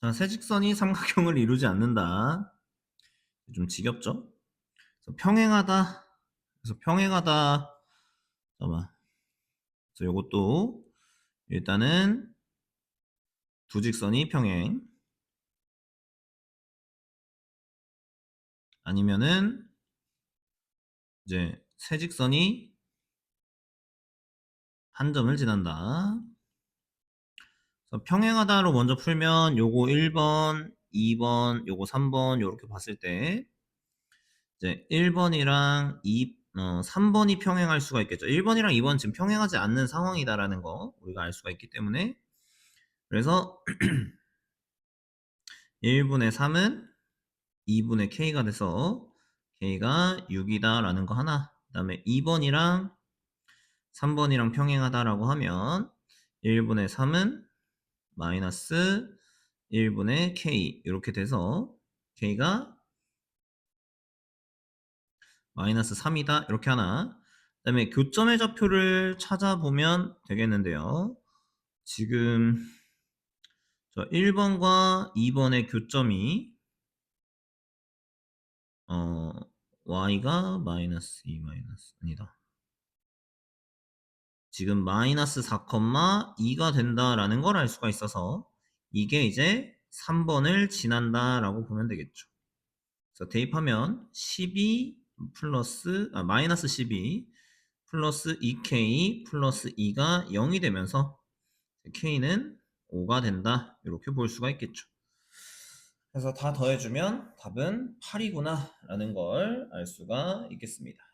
자, 세 직선이 삼각형을 이루지 않는다. 좀 지겹죠? 그래서 평행하다. 그래서 평행하다. 잠깐만. 그래서 요것도 일단은 두 직선이 평행. 아니면은 이제 세 직선이 한 점을 지난다. 평행하다로 먼저 풀면 요거 1번, 2번, 요거 3번 요렇게 봤을 때 이제 1번이랑 2, 어, 3번이 평행할 수가 있겠죠. 1번이랑 2번 지금 평행하지 않는 상황이다라는 거 우리가 알 수가 있기 때문에 그래서 1분의 3은 2분의 k가 돼서 k가 6이다 라는 거 하나 그 다음에 2번이랑 3번이랑 평행하다라고 하면 1분의 3은 마이너스 1분의 k. 이렇게 돼서 k가 마이너스 3이다. 이렇게 하나. 그 다음에 교점의 좌표를 찾아보면 되겠는데요. 지금 저 1번과 2번의 교점이 어 y가 마이너스 2 마이너스 아니다 지금 마이너스 4,2가 된다라는 걸 알 수가 있어서 이게 이제 3번을 지난다라고 보면 되겠죠. 그래서 대입하면 12 플러스 아, 마이너스 12 플러스 2k 플러스 2가 0이 되면서 k는 5가 된다 이렇게 볼 수가 있겠죠. 그래서 다 더해주면 답은 8이구나 라는 걸 알 수가 있겠습니다.